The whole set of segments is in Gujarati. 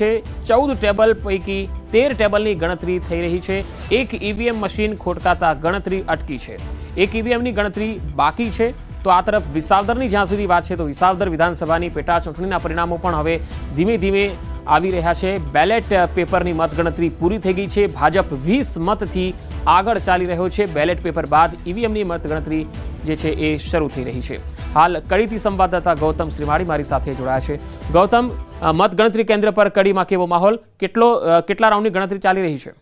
છે. ચૌદ ટેબલ પૈકી તેર ટેબલની ગણતરી થઈ રહી છે. એક ઈવીએમ મશીન ખોટકાતા ગણતરી અટકી છે. એક ઈવીએમની ગણતરી બાકી છે. તો આ તરફ વિસાવદરની જ્યાં સુધી વાત છે તો વિસાવદર વિધાનસભાની પેટા ચૂંટણીના પરિણામો પણ હવે ધીમે ધીમે આવી રહ્યા છે. બેલેટ પેપરની મતગણતરી પૂરી થઈ ગઈ છે. ભાજપ વીસ મતથી આગળ ચાલી રહ્યો છે. બેલેટ પેપર બાદ ઈવીએમની મતગણતરી જે છે એ શરૂ થઈ રહી છે. હાલ કડીથી સંવાદદાતા ગૌતમ શ્રીમાળી મારી સાથે જોડાયા છે. ગૌતમ મતગણતરી કેન્દ્ર પર કડીમાં કેવો માહોલ? કેટલો કેટલા રાઉન્ડની ગણતરી ચાલી રહી છે?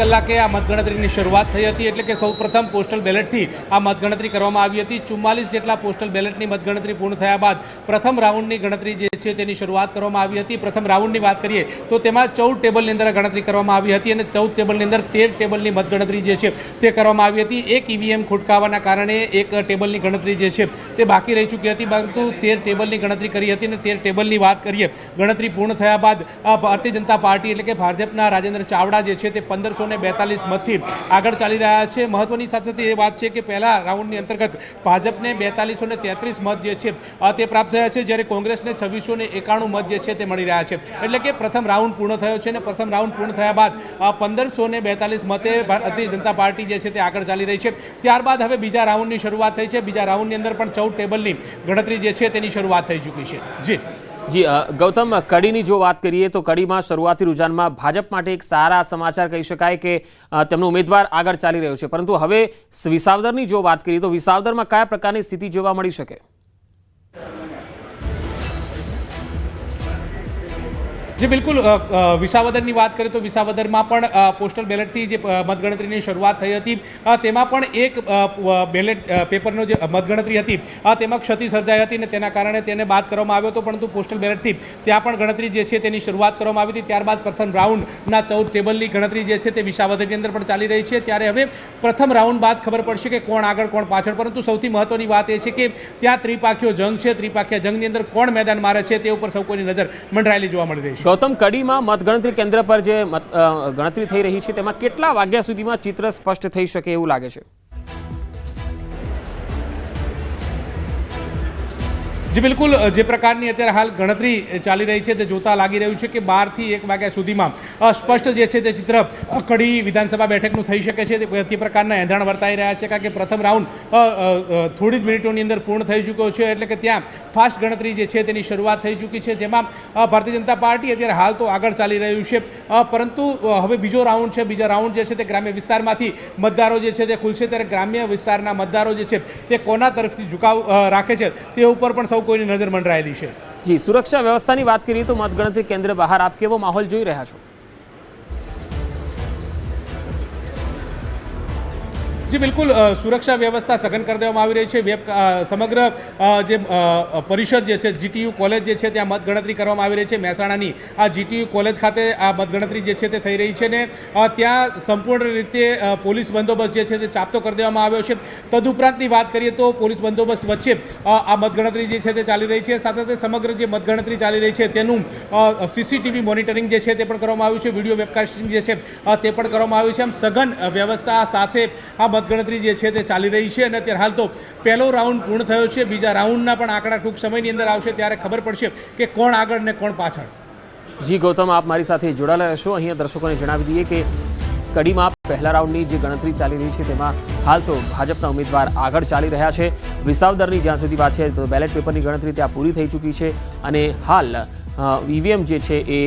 કલાકે આ મતગણતરીની શરૂઆત થઈ હતી, એટલે કે સૌ પ્રથમ પોસ્ટલ બેલેટથી આ મતગણતરી કરવામાં આવી હતી. ચુમ્માલીસ જેટલા પોસ્ટલ બેલેટની મતગણતરી પૂર્ણ થયા બાદ પ્રથમ રાઉન્ડની ગણતરી જે છે તેની શરૂઆત કરવામાં આવી હતી. પ્રથમ રાઉન્ડની વાત કરીએ તો તેમાં ચૌદ ટેબલની અંદર ગણતરી કરવામાં આવી હતી અને ચૌદ ટેબલની અંદર તેર ટેબલની મતગણતરી જે છે તે કરવામાં આવી હતી. એક ઈવીએમ ખોટકાવાના કારણે એક ટેબલની ગણતરી જે છે તે બાકી રહી ચૂકી હતી, પરંતુ તેર ટેબલની ગણતરી કરી હતી અને તેર ટેબલની વાત કરીએ, ગણતરી પૂર્ણ થયા બાદ ભારતીય જનતા પાર્ટી એટલે કે ભાજપના રાજેન્દ્ર ચાવડા જે છે તે પંદરસો ને બેતાલીસ મતથી આગળ ચાલી રહ્યા છે. મહત્વની સાથે એ વાત છે કે પહેલા રાઉન્ડની અંતર્ગત ભાજપને બેતાલીસો ને તેત્રીસ મત જે છે તે પ્રાપ્ત થયા છે. જ્યારે કોંગ્રેસને છવ્વીસો ને એકાણું મત જે છે, તે મળી રહ્યા છે. એટલે કે પ્રથમ રાઉન્ડ પૂર્ણ થયો છે અને પ્રથમ રાઉન્ડ પૂર્ણ થયા બાદ પંદરસો ને બેતાલીસ મતે ભારતીય જનતા પાર્ટી જે છે, તે આગળ ચાલી રહી છે. ત્યારબાદ હવે બીજા રાઉન્ડની શરૂઆત થઈ છે. બીજા રાઉન્ડની અંદર પણ ચૌદ ટેબલની ગણતરી જે છે, તેની શરૂઆત થઈ ચૂકી છે. જી. જી ગૌતમ, કડીની જો વાત કરીએ તો કડીમાં શરૂઆતી રુઝાનમાં ભાજપ માટે એક સારા સમાચાર કહી શકાય કે તેમનો ઉમેદવાર આગળ ચાલી રહ્યો છે. પરંતુ હવે વિસાવદરની જો વાત કરીએ તો વિસાવદરમાં કયા પ્રકારની સ્થિતિ જોવા મળી શકે? જી, બિલકુલ. વિસાવદરની વાત કરીએ તો વિસાવદરમાં પણ પોસ્ટલ બેલેટથી જે મતગણતરીની શરૂઆત થઈ હતી તેમાં પણ એક બેલેટ પેપરનો જે મતગણતરી હતી તેમાં ક્ષતિ સર્જાઈ હતી અને તેના કારણે તેને બાદ કરવામાં આવ્યો હતો, પરંતુ પોસ્ટલ બેલેટથી ત્યાં પણ ગણતરી જે છે તેની શરૂઆત કરવામાં આવી હતી. ત્યારબાદ પ્રથમ રાઉન્ડના ચૌદ ટેબલની ગણતરી જે છે તે વિસાવદરની અંદર પણ ચાલી રહી છે. ત્યારે હવે પ્રથમ રાઉન્ડ બાદ ખબર પડશે કે કોણ આગળ, કોણ પાછળ. પરંતુ સૌથી મહત્વની વાત એ છે કે ત્યાં ત્રિપાખીઓ જંગ છે. ત્રિપાખીય જંગની અંદર કોણ મેદાન મારે છે તે ઉપર સૌ કોઈની નજર મંડરાયેલી જોવા મળી રહી છે. ગૌતમ કડીમાં મતગણતરી કેન્દ્ર પર જે ગણતરી થઈ રહી છે, તેમાં કેટલા વાગ્યા સુધીમાં ચિત્ર સ્પષ્ટ થઈ શકે એવું લાગે છે? જી, બિલકુલ. જે પ્રકારની અત્યારે હાલ ગણતરી ચાલી રહી છે તે જોતા લાગી રહ્યું છે કે બારથી એક વાગ્યા સુધીમાં સ્પષ્ટ જે છે તે ચિત્ર કડી વિધાનસભા બેઠકનું થઈ શકે છે. તે પ્રકારના એંધાણ વર્તાઈ રહ્યા છે. કારણ કે પ્રથમ રાઉન્ડ થોડી જ મિનિટોની અંદર પૂર્ણ થઈ ચૂક્યો છે. એટલે કે ત્યાં ફાસ્ટ ગણતરી જે છે તેની શરૂઆત થઈ ચૂકી છે. જેમાં ભારતીય જનતા પાર્ટી અત્યારે હાલ તો આગળ ચાલી રહ્યું છે. પરંતુ હવે બીજો રાઉન્ડ છે, બીજા રાઉન્ડ જે છે તે ગ્રામ્ય વિસ્તારમાંથી મતદારો જે છે તે ખુલશે. ત્યારે ગ્રામ્ય વિસ્તારના મતદારો જે છે તે કોના તરફથી ઝુકાવ રાખે છે તે ઉપર પણ સૌ કોઈની નજર મંડરાયેલી છે. જી, સુરક્ષા વ્યવસ્થાની વાત કરીએ તો મતગણતરી કેન્દ્ર બહાર આપ કેવો માહોલ જોઈ રહ્યા છો? જી, બિલકુલ સુરક્ષા વ્યવસ્થા સઘન કરી દેવામાં આવી રહી છે. વેબ સમગ્ર જે પરિષદ જે છે, જીટીયુ કોલેજ જે છે, ત્યાં મતગણતરી કરવામાં આવી રહી છે. મહેસાણાની આ જીટીયુ કોલેજ ખાતે આ મતગણતરી જે છે, તે થઈ રહી છે ને ત્યાં સંપૂર્ણ રીતે પોલીસ બંદોબસ્ત જે છે, તે ચાપતો કરી દેવામાં આવ્યો છે. તદુપરાંતની વાત કરીએ તો પોલીસ બંદોબસ્ત વચ્ચે આ મતગણતરી જે છે, તે ચાલી રહી છે. સાથે સાથે સમગ્ર જે મતગણતરી ચાલી રહી છે, તેનું સીસીટીવી મોનિટરિંગ જે છે, તે પણ કરવામાં આવ્યું છે. વીડિયો વેબકાસ્ટિંગ જે છે તે પણ કરવામાં આવ્યું છે. આમ સઘન વ્યવસ્થા સાથે આ મતગણતરી જે છે તે ચાલી રહી છે અને અત્યારે હાલ તો પહેલો રાઉન્ડ પૂર્ણ થયો છે. બીજા રાઉન્ડના પણ આંકડા ટૂંક સમયની અંદર આવશે ત્યારે ખબર પડશે કે કોણ આગળ ને કોણ પાછળ. જી, ગૌતમ, આપ મારી સાથે જોડાયેલા રહેશો. અહીંયા દર્શકોને જણાવી દઈએ કે કડીમાં પહેલા રાઉન્ડની જે ગણતરી ચાલી રહી છે તેમાં હાલ તો ભાજપના ઉમેદવાર આગળ ચાલી રહ્યા છે. વિસાવદરની જ્યાં સુધી વાત છે, તો બેલેટ પેપરની ગણતરી ત્યાં પૂરી થઈ ચૂકી છે. અને હાલ ઈવીએમ જે છે એ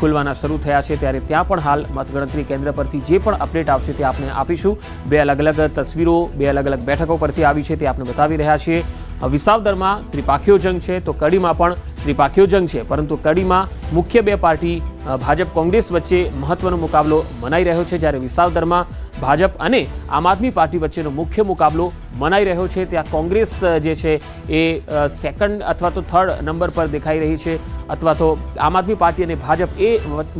ખુલવાના શરૂ થયા છે ત્યારે ત્યાં પણ હાલ મતગણતરી કેન્દ્ર પરથી જે પણ અપડેટ આવશે તે આપને આપીશું. બે અલગ અલગ તસવીરો, બે અલગ અલગ બેઠકો પરથી આવી છે તે આપને બતાવી રહ્યા છીએ. વિસાવદરમાં ત્રિપાખીઓ જંગ છે તો કડીમાં પણ ત્રિપાખીઓ જંગ છે, પરંતુ કડીમાં મુખ્ય બે પાર્ટી ભાજપ કોંગ્રેસ વચ્ચે મહત્વનો મુકાબલો મનાઈ રહ્યો છે જ્યારે વિસાવદરમાં ભાજપ અને આમ આદમી પાર્ટી વચ્ચેનો મુખ્ય મુકાબલો મનાઈ રહ્યો છે. ત્યાં કોંગ્રેસ જે છે એ સેકન્ડ અથવા તો થર્ડ નંબર પર દેખાઈ રહી છે અથવા તો આમ આદમી પાર્ટી અને ભાજપ એ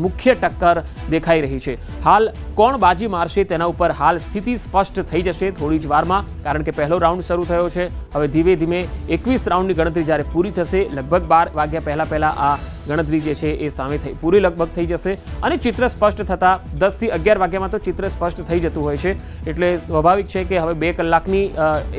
મુખ્ય ટક્કર દેખાઈ રહી છે. હાલ કોણ બાજી મારશે તેના ઉપર હાલ સ્થિતિ સ્પષ્ટ થઈ જશે થોડી જ વારમાં, કારણ કે પહેલો રાઉન્ડ શરૂ થયો છે. હવે ધીમે ધીમે એકવીસ રાઉન્ડની ગણતરી જ્યારે પૂરી થશે, લગભગ બાર વાગ્યા પહેલાં પહેલાં આ ગણતરી જે છે એ સામે થઈ, પૂરી લગભગ થઈ જશે. અને ચિત્ર સ્પષ્ટ થતાં દસથી અગિયાર વાગ્યામાં તો ચિત્ર સ્પષ્ટ થઈ જશે. જતું હોય છે. એટલે સ્વાભાવિક છે કે હવે બે કલાકની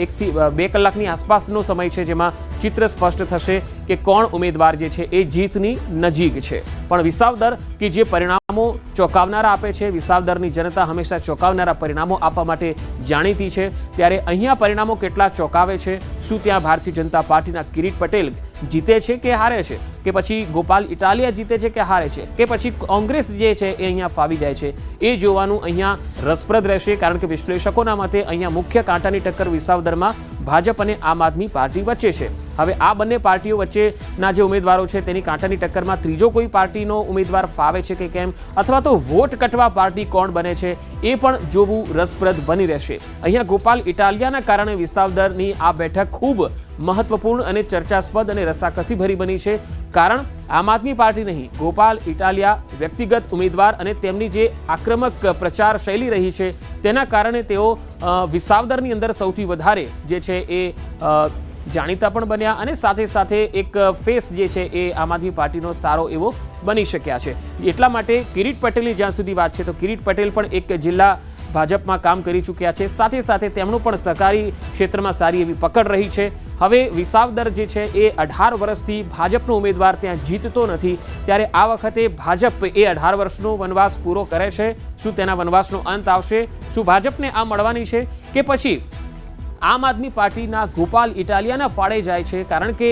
એકથી બે કલાકની આસપાસનો સમય છે જેમાં ચિત્ર સ્પષ્ટ થશે. કે કોણ ઉમેદવાર જે છે એ જીતની નજીક છે. પણ વિસાવદર કે જે પરિણામો ચોંકાવનારા આપે છે, વિસાવદરની જનતા હંમેશા ચોંકાવનારા પરિણામો આપવા માટે જાણીતી છે. ત્યારે અહીંયા પરિણામો કેટલા ચોંકાવે છે, શું ત્યાં ભારતીય જનતા પાર્ટીના કિરીટ પટેલ જીતે છે કે હારે છે? કે પછી ગોપાલ ઇટાલિયા જીતે છે કે હારે છે? કે પછી કોંગ્રેસ જે છે એ અહીંયા ફાવી જાય છે? એ જોવાનું અહીંયા રસપ્રદ રહેશે, કારણ કે વિશ્લેષકોના મતે અહીંયા મુખ્ય કાંટાની ટક્કર વિસાવદરમાં ભાજપ અને આમ આદમી પાર્ટી વચ્ચે છે. હવે આ બંને પાર્ટીઓ વચ્ચેના જે ઉમેદવારો છે તેની કાંટાની ટક્કરમાં ત્રીજો કોઈ પાર્ટીનો ઉમેદવાર ફાવે છે કે કેમ અથવા તો વોટ કટવા પાર્ટી કોણ બને છે એ પણ જોવું રસપ્રદ બની રહેશે. અહીંયા ગોપાલ ઇટાલિયાના કારણે વિસાવદરની આ બેઠક ખૂબ મહત્વપૂર્ણ અને ચર્ચાસ્પદ અને રસાકસીભરી બની છે. કારણ આમ આદમી પાર્ટી નહીં, ગોપાલ ઇટાલિયા વ્યક્તિગત ઉમેદવાર અને તેમની જે આક્રમક પ્રચાર શૈલી રહી છે તેના કારણે તેઓ વિસાવદરની અંદર સૌથી વધારે જે છે એ જાણીતા પણ બન્યા અને સાથે સાથે એક ફેસ જે છે એ આમ આદમી પાર્ટીનો સારો એવો બની શક્યા છે. એટલા માટે કિરીટ પટેલની જ્યાં સુધી વાત છે, તો કિરીટ પટેલ પણ એક જિલ્લા ભાજપમાં કામ કરી ચૂક્યા છે. સાથે સાથે તેમનું પણ સહકારી ક્ષેત્રમાં સારી એવી પકડ રહી છે. હવે વિસાવદર જે છે એ અઢાર વર્ષથી ભાજપનો ઉમેદવાર ત્યાં જીતતો નથી. ત્યારે આ વખતે ભાજપ એ અઢાર વર્ષનો વનવાસ પૂરો કરે છે. શું તેના વનવાસનો અંત આવશે? શું ભાજપને આ મળવાની છે? કે પછી આમ આદમી પાર્ટીના ગોપાલ ઇટાલિયાના ફાળે જાય છે કારણ કે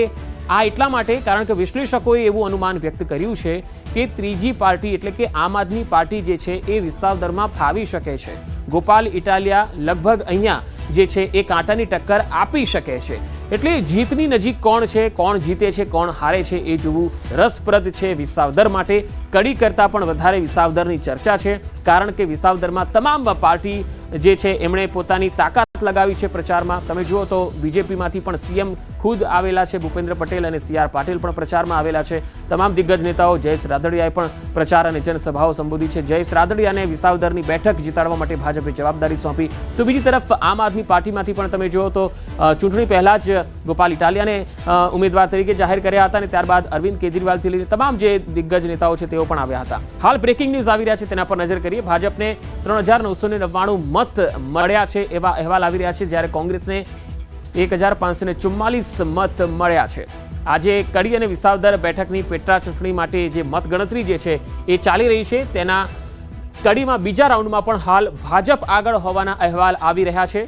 આ એટલા માટે, કારણ કે વિશ્લેષકોએ એવું અનુમાન વ્યક્ત કર્યું છે કે ત્રીજી પાર્ટી એટલે કે આમ આદમી પાર્ટી જે છે એ વિસાવદરમાં ફાવી શકે છે. ગોપાલ ઇટાલિયા લગભગ અહીંયા જે છે એ કાંટાની ટક્કર આપી શકે છે. એટલે જીતની નજીક કોણ છે, કોણ જીતે છે, કોણ હારે છે એ જોવું રસપ્રદ છે વિસાવદર માટે કડી કરતાં પણ વધારે વિસાવદરની ચર્ચા છે, કારણ કે વિસાવદરમાં તમામ પાર્ટી જે છે એમણે પોતાની તાકાત લગાવી છે પ્રચારમાં. તમે જુઓ તો બીજેપીમાંથી પણ સીએમ ખુદ આવેલા છે, ભૂપેન્દ્ર પટેલ અને સી આર પાટીલ પણ પ્રચારમાં આવેલા છે. તમામ દિગ્ગજ નેતાઓ જયેશ રાદડિયાએ પણ પ્રચાર અને જનસભાઓ સંબોધી છે. જયેશ રાદડિયાને વિસાવદરની બેઠક જીતાડવા માટે ભાજપે જવાબદારી સોંપી. તો બીજી તરફ આમ આદમી પાર્ટીમાંથી પણ તમે જુઓ તો ચૂંટણી પહેલાં જ ગોપાલ ઇટાલિયાને ઉમેદવાર તરીકે જાહેર કર્યા હતા અને ત્યારબાદ અરવિંદ કેજરીવાલથી લઈને તમામ જે દિગ્ગજ નેતાઓ છે તેઓ પણ આવ્યા હતા. હાલ બ્રેકિંગ ન્યૂઝ આવી રહ્યા છે, તેના પર નજર કરીએ. ભાજપને ત્રણ હજાર નવસો નવ્વાણું મત મળ્યા છે એવા અહેવાલ આવી રહ્યા છે, જ્યારે કોંગ્રેસને એક હજાર પાંચસો ચુમ્માલીસ મત મળ્યા છે. આજે કડી અને વિસાવદર બેઠકની પેટા ચૂંટણી માટે જે મતગણતરી જે છે, એ ચાલી રહી છે. તેના કડીમાં બીજા રાઉન્ડમાં પણ હાલ ભાજપ આગળ હોવાના અહેવાલ આવી રહ્યા છે.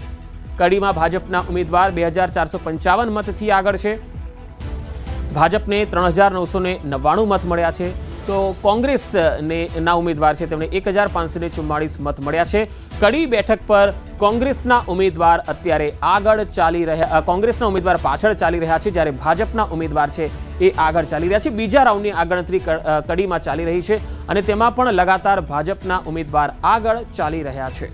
કડીમાં ભાજપના ઉમેદવાર બે હજાર ચારસો પંચાવન મતથી આગળ છે. ભાજપને ત્રણ હજાર નવસો નવ્વાણું મત મળ્યા છે. તો કોંગ્રેસને ના ઉમેદવાર છે. તેમણે એક હજાર પાંચસો ચુમ્માળીસ મત મળ્યા છે. કડી બેઠક પર કોંગ્રેસના ઉમેદવાર અત્યારે આગળ ચાલી રહ્યા કોંગ્રેસના ઉમેદવાર પાછળ ચાલી રહ્યા છે. જ્યારે ભાજપના ઉમેદવાર છે એ આગળ ચાલી રહ્યા છે. બીજા રાઉન્ડની આ ગણતરી કડીમાં ચાલી રહી છે અને તેમાં પણ લગાતાર ભાજપના ઉમેદવાર આગળ ચાલી રહ્યા છે.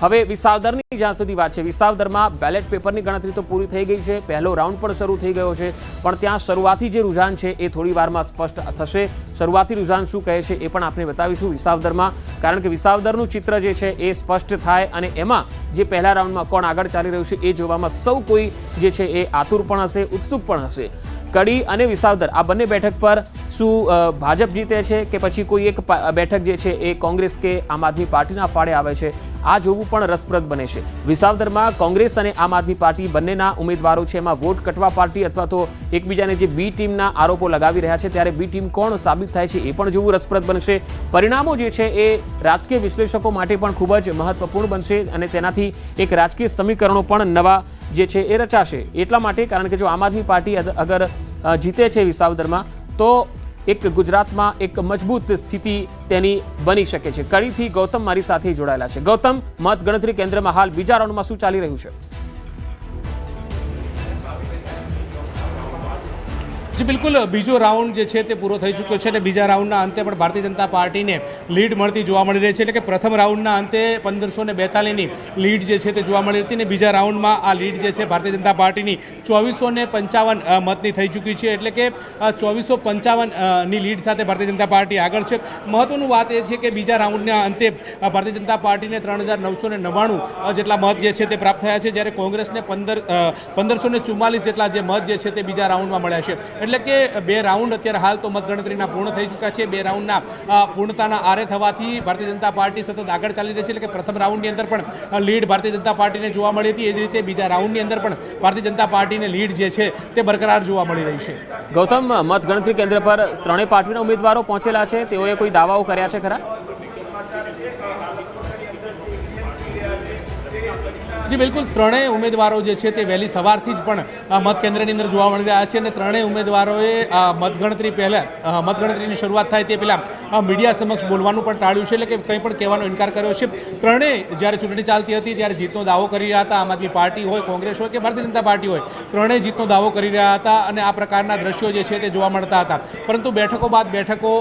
હવે વિસાવદરની જ્યાં સુધી વાત છે, વિસાવદરમાં બેલેટ પેપરની ગણતરી તો પૂરી થઈ ગઈ છે. પહેલો રાઉન્ડ પણ શરૂ થઈ ગયો છે. પણ ત્યાં શરૂઆતી જે રુઝાન છે, એ થોડી વારમાં સ્પષ્ટ થશે. શરૂઆતી રુઝાન શું કહે છે, એ પણ આપણે બતાવીશું વિસાવદરમાં. કારણ કે વિસાવદરનું ચિત્ર જે છે, એ સ્પષ્ટ થાય અને એમાં જે પહેલા રાઉન્ડમાં કોણ આગળ ચાલી રહ્યું છે, એ જોવામાં સૌ કોઈ જે છે, એ આતુર પણ હશે, ઉત્સુક પણ હશે. કડી અને વિસાવદર, આ બંને બેઠક પર શું ભાજપ જીતે છે કે પછી કોઈ એક બેઠક જે છે, એ કોંગ્રેસ કે આમ આદમી પાર્ટીના ફાળે આવે છે? આ જોવું પણ રસપ્રદ બને છે. વિસાવદરમાં કોંગ્રેસ અને આમ આદમી પાર્ટી બંનેના ઉમેદવારો છે, એમાં વોટ કટવા પાર્ટી અથવા તો એકબીજાને જે બી ટીમના આરોપો લગાવી રહ્યા છે, ત્યારે બી ટીમ કોણ સાબિત થાય છે એ પણ જોવું રસપ્રદ બનશે. પરિણામો જે છે એ રાજકીય વિશ્લેષકો માટે પણ ખૂબ જ મહત્વપૂર્ણ બનશે અને તેનાથી એક રાજકીય સમીકરણો પણ નવા જે છે એ રચાશે. એટલા માટે કારણ કે જો આમ આદમી પાર્ટી અગર જીતે છે વિસાવદરમાં, તો એક ગુજરાતમાં એક મજબૂત સ્થિતિ તેની બની શકે છે. કડીથી ગૌતમ મારી સાથે જોડાયેલા છે. ગૌતમ મત ગણતરી કેન્દ્રમાં હાલ બીજા રાઉન્ડમાં શું ચાલી રહ્યું છે? જી, બિલકુલ. બીજો રાઉન્ડ જે છે તે પૂરો થઈ ચૂક્યો છે અને બીજા રાઉન્ડના અંતે પણ ભારતીય જનતા પાર્ટીને લીડ મળતી જોવા મળી રહી છે. એટલે કે પ્રથમ રાઉન્ડના અંતે પંદરસો ને બેતાલીસની લીડ જે છે તે જોવા મળી હતી અને બીજા રાઉન્ડમાં આ લીડ જે છે ભારતીય જનતા પાર્ટીની ચોવીસો ને પંચાવન મતની થઈ ચૂકી છે. એટલે કે ચોવીસો પંચાવનની લીડ સાથે ભારતીય જનતા પાર્ટી આગળ છે. મહત્વનું વાત એ છે કે બીજા રાઉન્ડના અંતે ભારતીય જનતા પાર્ટીને ત્રણ હજાર નવસો ને નવ્વાણું જેટલા મત જે છે તે પ્રાપ્ત થયા છે, જ્યારે કોંગ્રેસને પંદર પંદરસો ને ચુમ્માલીસ જેટલા જે મત જે છે તે બીજા રાઉન્ડમાં મળ્યા છે. એટલે કે બે રાઉન્ડ અત્યારે હાલ તો મતગણતરીના પૂર્ણ થઈ ચૂક્યા છે. બે રાઉન્ડના પૂર્ણતાના આરે થવાથી ભારતીય જનતા પાર્ટી સતત આગળ ચાલી રહી છે. એટલે કે પ્રથમ રાઉન્ડની અંદર પણ લીડ ભારતીય જનતા પાર્ટીને જોવા મળી હતી. એ જ રીતે બીજા રાઉન્ડની અંદર પણ ભારતીય જનતા પાર્ટીને લીડ જે છે તે બરકરાર જોવા મળી રહી છે. ગૌતમ મતગણતરી કેન્દ્ર પર ત્રણેય પાર્ટીના ઉમેદવારો પહોંચેલા છે. તેઓએ કોઈ દાવાઓ કર્યા છે ખરા? જી, બિલકુલ. ત્રણેય ઉમેદવારો જે છે તે વહેલી સવારથી જ પણ મતકેન્દ્રની અંદર જોવા મળી રહ્યા છે અને ત્રણેય ઉમેદવારોએ મતગણતરી પહેલાં મતગણતરીની શરૂઆત થાય તે પહેલાં મીડિયા સમક્ષ બોલવાનું પણ ટાળ્યું છે એટલે કે કંઈ પણ કહેવાનો ઇનકાર કર્યો છે. ત્રણેય જ્યારે ચૂંટણી ચાલતી હતી ત્યારે જીતનો દાવો કરી રહ્યા હતા. આમ આદમી પાર્ટી હોય, કોંગ્રેસ હોય કે ભારતીય જનતા પાર્ટી હોય, ત્રણેય જીતનો દાવો કરી રહ્યા હતા અને આ પ્રકારના દ્રશ્યો જે છે તે જોવા મળતા હતા. પરંતુ બેઠકો બાદ બેઠકો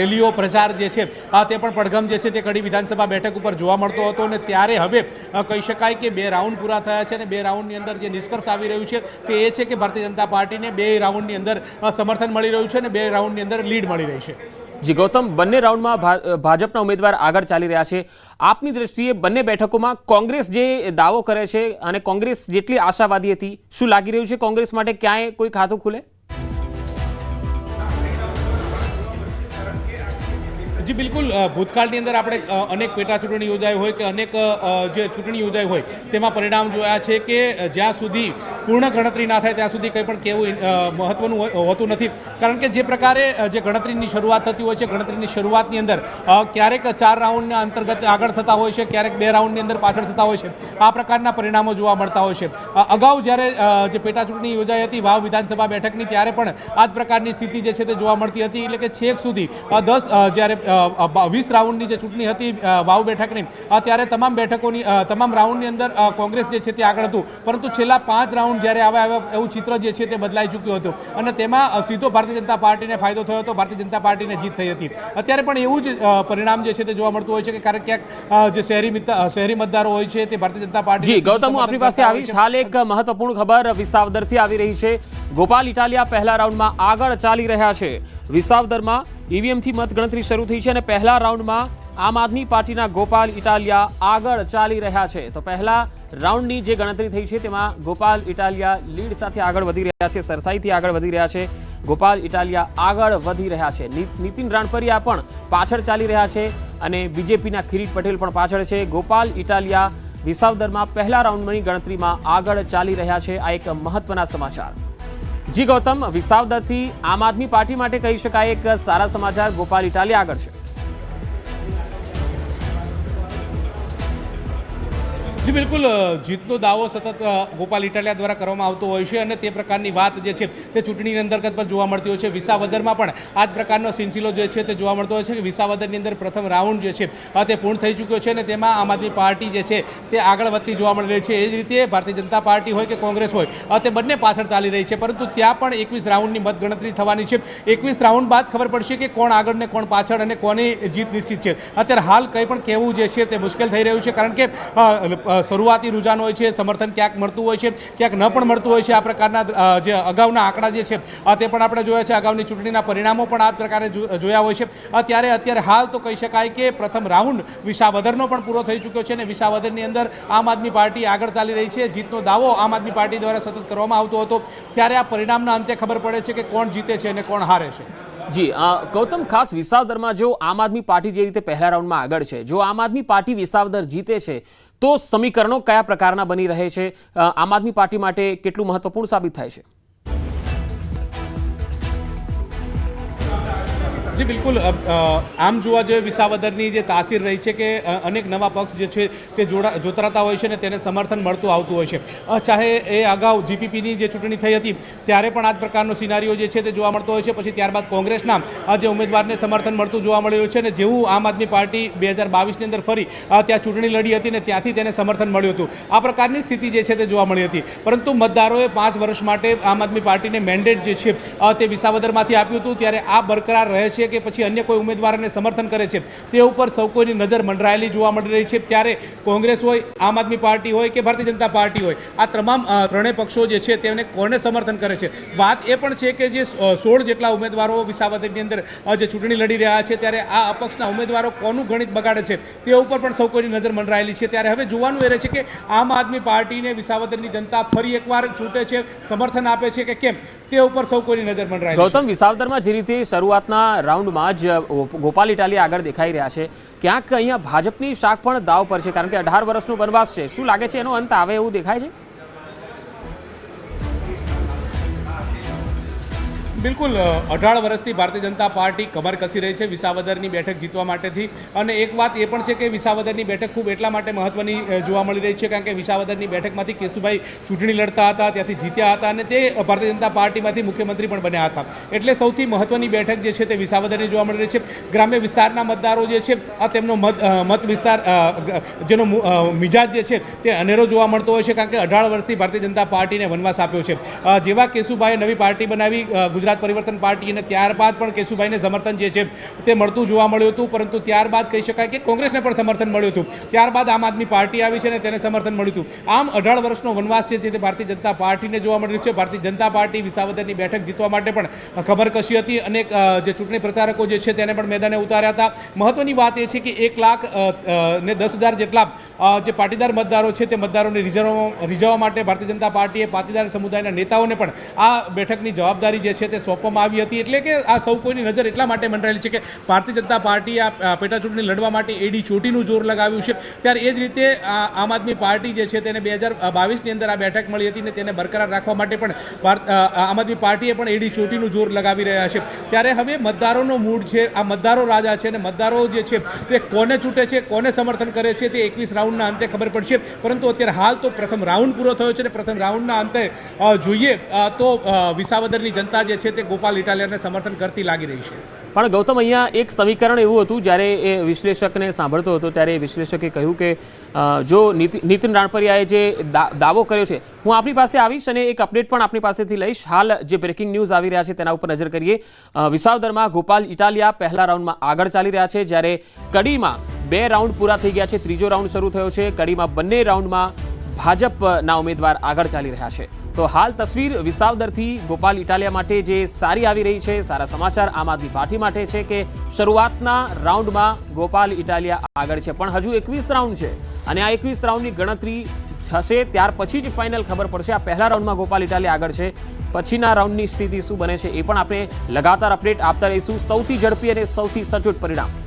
રેલીઓ, પ્રચાર જે છે તે પણ પડઘમ જે છે તે કડી વિધાનસભા બેઠક ઉપર જોવા મળતો હતો અને ત્યારે હવે કહી શકાય કે બે રાઉન્ડ પૂરા થયા છે અને બે રાઉન્ડની અંદર જે નિષ્કર્ષ આવી રહ્યું છે તે એ છે કે ભારતીય જનતા પાર્ટીને બે રાઉન્ડની અંદર સમર્થન મળી રહ્યું છે અને બે રાઉન્ડની અંદર લીડ મળી રહી છે. જી, ગૌતમ, બંને રાઉન્ડમાં ભાજપના ઉમેદવાર આગળ ચાલી રહ્યા છે. આપની દ્રષ્ટિએ બંને બેઠકોમાં કોંગ્રેસ જે દાવો કરે છે અને કોંગ્રેસ જેટલી આશાવાદી હતી, શું લાગી રહ્યું છે કોંગ્રેસ માટે? ક્યાંય કોઈ ખાતું ખુલે? જી, બિલકુલ. ભૂતકાળની અંદર આપણે અનેક પેટા ચૂંટણી યોજાઈ હોય કે અનેક જે ચૂંટણી યોજાઈ હોય, તેમાં પરિણામ જોયા છે કે જ્યાં સુધી પૂર્ણ ગણતરી ના થાય, ત્યાં સુધી કંઈ પણ કહેવું મહત્વનું હોતું નથી. કારણ કે જે પ્રકારે જે ગણતરીની શરૂઆત થતી હોય છે, ગણતરીની શરૂઆતની અંદર ક્યારેક ચાર રાઉન્ડના અંતર્ગત આગળ થતા હોય છે, ક્યારેક બે રાઉન્ડની અંદર પાછળ થતા હોય છે. આ પ્રકારના પરિણામો જોવા મળતા હોય છે. અગાઉ જ્યારે જે પેટા ચૂંટણી યોજાઈ હતી, વાવ વિધાનસભા બેઠકની, ત્યારે પણ આ જ પ્રકારની સ્થિતિ જે છે તે જોવા મળતી હતી. એટલે કે છેક સુધી દસ જ્યારે વીસ રાઉન્ડની જે ચૂંટણી હતી વાવ બેઠકની ત્યારે તમામ બેઠકોની તમામ રાઉન્ડની અંદર કોંગ્રેસ જે છે તે આગળ હતું. પરંતુ છેલ્લા પાંચ રાઉન્ડ જ્યારે આવ્યા આવ્યા એવું ચિત્ર જે છે તે બદલાઈ ચૂક્યું હતું. અને તેમાં સીધો ભારતીય જનતા પાર્ટીને ફાયદો થયો હતો ભારતીય જનતા પાર્ટીને જીત થઈ હતી. અત્યારે પણ એવું જ પરિણામ જે છે તે જોવા મળતું હોય છે કે કારણ ક્યાંક જે શહેરી શહેરી મતદારો હોય છે તે ભારતીય જનતા પાર્ટી ગૌતમ આપણી પાસે આવી હાલ એક મહત્વપૂર્ણ ખબર વિસાવદરથી આવી રહી છે. ગોપાલ ઇટાલિયા પહેલા રાઉન્ડમાં આગળ ચાલી રહ્યા છે. વિસાવદરમાં ઈવીએમથી મતગણતરી શરૂ થઈ છે અને પહેલા રાઉન્ડમાં આમ આદમી પાર્ટીના ગોપાલ ઇટાલિયા આગળ ચાલી રહ્યા છે. તો પહેલા રાઉન્ડની જે ગણતરી થઈ છે તેમાં ગોપાલ ઇટાલિયા લીડ સાથે આગળ વધી રહ્યા છે, સરસાઈથી આગળ વધી રહ્યા છે. ગોપાલ ઇટાલિયા આગળ વધી રહ્યા છે. નીતિન રાણપરિયા પણ પાછળ ચાલી રહ્યા છે અને બીજેપીના કિરીટ પટેલ પણ પાછળ છે. ગોપાલ ઇટાલિયા વિસાવદરમાં પહેલા રાઉન્ડની ગણતરીમાં આગળ ચાલી રહ્યા છે. આ એક મહત્વના સમાચાર. જી ગૌતમ, વિસાવદરથી આમ આદમી પાર્ટી માટે કહી શકાય એક સારા સમાચાર ગોપાલ ઇટાલી આગળ છે. જી, બિલકુલ. જીતનો દાવો સતત ગોપાલ ઇટાલિયા દ્વારા કરવામાં આવતો હોય છે અને તે પ્રકારની વાત જે છે તે ચૂંટણીની અંતર્ગત પણ જોવા મળતી હોય છે. વિસાવદરમાં પણ આ જ પ્રકારનો સિલસિલો જે છે તે જોવા મળતો હોય છે કે વિસાવદરની અંદર પ્રથમ રાઉન્ડ જે છે તે પૂર્ણ થઈ ચૂક્યો છે અને તેમાં આમ આદમી પાર્ટી જે છે તે આગળ વધતી જોવા મળી રહી છે. એ જ રીતે ભારતીય જનતા પાર્ટી હોય કે કોંગ્રેસ હોય તે બંને પાછળ ચાલી રહી છે. પરંતુ ત્યાં પણ એકવીસ રાઉન્ડની મતગણતરી થવાની છે. એકવીસ રાઉન્ડ બાદ ખબર પડશે કે કોણ આગળ ને કોણ પાછળ અને કોની જીત નિશ્ચિત છે. અત્યારે હાલ કંઈ પણ કહેવું જે છે તે મુશ્કેલ થઈ રહ્યું છે કારણ કે શરૂઆતી રૂઝાન હોય છે, સમર્થન ક્યાંક મળતું હોય છે, ક્યાંક ન પણ મળતું હોય છે, આ પ્રકારના જે અગાઉના આંકડા જે છે તે પણ આપણે જોયા છે, અગાઉની ચૂંટણીના પરિણામો પણ આ પ્રકારે જોયા હોય છે. ત્યારે અત્યારે હાલ તો કહી શકાય કે પ્રથમ રાઉન્ડ વિસાવદરનો પણ પૂરો થઈ ચૂક્યો છે અને વિસાવદરની અંદર આમ આદમી પાર્ટી આગળ ચાલી રહી છે. જીતનો દાવો આમ આદમી પાર્ટી દ્વારા સતત કરવામાં આવતો હતો. ત્યારે આ પરિણામના અંતે ખબર પડે છે કે કોણ જીતે છે અને કોણ હારે છે. જી ગૌતમ, ખાસ વિસાવદરમાં જો આમ આદમી પાર્ટી જે રીતે પહેલા રાઉન્ડમાં આગળ છે, જો આમ આદમી પાર્ટી વિસાવદર જીતે છે, તો સમીકરણો કયા પ્રકારના બની રહે છે? આમ આદમી પાર્ટી માટે કેટલું મહત્વપૂર્ણ સાબિત થાય છે? જી, બિલકુલ. આમ જોવા જોઈએ વિસાવદરની જે તાસીર રહી છે કે અનેક નવા પક્ષ જે છે તે જોડા, જોતરાતા હોય છે ને તેને સમર્થન મળતું આવતું હોય છે. ચાહે એ અગાઉ જીપીપીની જે ચૂંટણી થઈ હતી, ત્યારે પણ આ જ પ્રકારનો સિનારીઓ જે છે તે જોવા મળતો હોય છે. પછી ત્યારબાદ કોંગ્રેસના જે ઉમેદવારને સમર્થન મળતું જોવા મળ્યું છે ને જેવું આમ આદમી પાર્ટી બે હજાર બાવીસની અંદર ફરી ત્યાં ચૂંટણી લડી હતી ને ત્યાંથી તેને સમર્થન મળ્યું હતું. આ પ્રકારની સ્થિતિ જે છે તે જોવા મળી હતી. પરંતુ મતદારોએ પાંચ વર્ષ માટે આમ આદમી પાર્ટીને મેન્ડેટ જે છે તે વિસાવદરમાંથી આપ્યું હતું. ત્યારે આ બરકરાર રહે છે કે પછી અન્ય કોઈ ઉમેદવારને સમર્થન કરે છે. તે ઉપર સૌ કોઈની નજર મંડરાયેલી જોવા મળી રહી છે. ત્યારે કોંગ્રેસ હોય, આમ આદમી પાર્ટી હોય કે ભારતીય જનતા પાર્ટી હોય, આ તમામ ત્રણેય પક્ષો જે છે તેમને કોને સમર્થન કરે છે? વાત એ પણ છે કે જે સોળ જેટલા ઉમેદવારો વિસાવદરની અંદર જે ચૂંટણી લડી રહ્યા છે, ત્યારે આ અપક્ષના ઉમેદવારો કોનું ગણિત બગાડે છે? તે ઉપર પણ સૌ કોઈની નજર મંડરાયેલી છે. ત્યારે હવે જોવાનું એ રહે છે કે આમ આદમી પાર્ટીને વિસાવદરની જનતા ફરી એકવાર છૂટે છે, સમર્થન આપે છે કે કેમ? તે ઉપર સૌ કોઈની નજર મંડરાયેલી છે. ગૌતમ, વિસાવદરમાં જે રીતે શરૂઆતના રાઉન્ડમાં જ ગોપાલ ઇટાલી આગળ દેખાઈ રહ્યા છે. ક્યાંક અહીંયા ભાજપની શાખ પણ દાવ પર છે, કારણ કે અઢાર વર્ષનો વનવાસ છે. શું લાગે છે એનો અંત આવે એવું દેખાય છે? બિલકુલ અઢાર વર્ષથી ભારતીય જનતા પાર્ટી કમર કસી રહી છે વિસાવદરની બેઠક જીતવા માટેથી. અને એક વાત એ પણ છે કે વિસાવદરની બેઠક ખૂબ એટલા માટે મહત્વની જોવા મળી રહી છે કારણ કે વિસાવદરની બેઠકમાંથી કેશુભાઈ ચૂંટણી લડતા હતા ત્યાંથી જીત્યા હતા અને તે ભારતીય જનતા પાર્ટીમાંથી મુખ્યમંત્રી પણ બન્યા હતા. એટલે સૌથી મહત્વની બેઠક જે છે તે વિસાવદરની જોવા મળી રહી છે. ગ્રામ્ય વિસ્તારના મતદારો જે છે આ તેમનો મત મત વિસ્તાર જેનો મિજાજ જે છે તે અનેરો જોવા મળતો હોય છે કારણ કે અઢાર વર્ષથી ભારતીય જનતા પાર્ટીને વનવાસ આપ્યો છે. જેવા કેશુભાઈએ નવી પાર્ટી બનાવી અ, ગુજરાત પરિવર્તન પાર્ટી અને ત્યારબાદ પણ કેશુભાઈને સમર્થન જે છે તે મળતું જોવા મળ્યું હતું, પરંતુ ત્યારબાદ કહી શકાય કે કોંગ્રેસને પણ સમર્થન મળ્યું હતું. ત્યારબાદ આમ આદમી પાર્ટી આવી છે અને તેને સમર્થન મળ્યું હતું. આમ અઢાર વર્ષનો વનવાસ છે તે ભારતીય જનતા પાર્ટીને જોવા મળ્યું છે. ભારતીય જનતા પાર્ટી વિસાવદરની બેઠક જીતવા માટે પણ ખબર કશી હતી અને જે ચૂંટણી પ્રચારકો જે છે તેને પણ મેદાને ઉતાર્યા હતા. મહત્વની વાત એ છે કે એક લાખ ને દસ હજાર જેટલા જે પાટીદાર મતદારો છે તે મતદારોને રીઝવવા માટે ભારતીય જનતા પાર્ટીએ પાટીદાર સમુદાયના નેતાઓને પણ આ બેઠકની જવાબદારી જે છે તે સોંપવામાં આવી હતી એટલે કે આ સૌ કોઈની નજર એટલા માટે મંડરાયેલી છે કે ભારતીય જનતા પાર્ટી આ પેટાચૂંટણી લડવા માટે એડી ચોટીનું જોર લગાવ્યું છે. ત્યારે એ જ રીતે આમ આદમી પાર્ટી જે છે તેને બે હજાર બાવીસની અંદર આ બેઠક મળી હતી ને તેને બરકરાર રાખવા માટે પણ આમ આદમી પાર્ટીએ પણ એડી ચોટીનું જોર લગાવી રહ્યા છે. ત્યારે હવે મતદારોનો મૂડ છે, આ મતદારો રાજા છે અને મતદારો જે છે તે કોને ચૂંટે છે, કોને સમર્થન કરે છે તે એકવીસ રાઉન્ડના અંતે ખબર પડશે. પરંતુ અત્યારે હાલ તો પ્રથમ રાઉન્ડ પૂરો થયો છે અને પ્રથમ રાઉન્ડના અંતે જોઈએ તો વિસાવદરની જનતા જે છે તે ગોપાલ ઇટાલિયાને સમર્થન કરતી લાગી રહી છે. પણ ગૌતમ, અહીંયા એક સમીકરણ એવું હતું, જ્યારે એ વિશ્લેષકને સાંભળતો હતો, ત્યારે એ વિશ્લેષકે કહ્યું કે જો નીતિ- નીતિન રાણપરિયાએ જે દાવો કર્યો છે, હું આપણી પાસે આવીશ અને એક અપડેટ પણ આપણી પાસેથી લઈશ. હાલ જે બ્રેકિંગ ન્યૂઝ આવી રહ્યા છે તેના ઉપર નજર કરીએ. વિસાવદરમાં ગોપાલ ઇટાલિયા પહેલા રાઉન્ડમાં આગળ ચાલી રહ્યા છે, જ્યારે કડીમાં બે રાઉન્ડ પૂરા થઈ ગયા છે. ત્રીજો રાઉન્ડ શરૂ થયો છે. કડીમાં બંને રાઉન્ડમાં ભાજપના ઉમેદવાર આગળ ચાલી રહ્યા છે. તો હાલ તસવીર વિસાવદરથી ગોપાલ ઇટાલિયા માટે જે સારી આવી રહી છે, સારા સમાચાર આમ આદમી પાર્ટી માટે છે કે શરૂઆતના રાઉન્ડમાં ગોપાલ ઇટાલિયા આગળ છે. પણ હજુ એકવીસ રાઉન્ડ છે અને આ એકવીસ રાઉન્ડની ગણતરી થશે ત્યાર પછી જ ફાઇનલ ખબર પડશે. આ પહેલા રાઉન્ડમાં ગોપાલ ઇટાલિયા આગળ છે. પછીના રાઉન્ડની સ્થિતિ શું બને છે એ પણ આપણે લગાતાર અપડેટ આપતા રહીશું. સૌથી ઝડપી અને સૌથી સચોટ પરિણામ.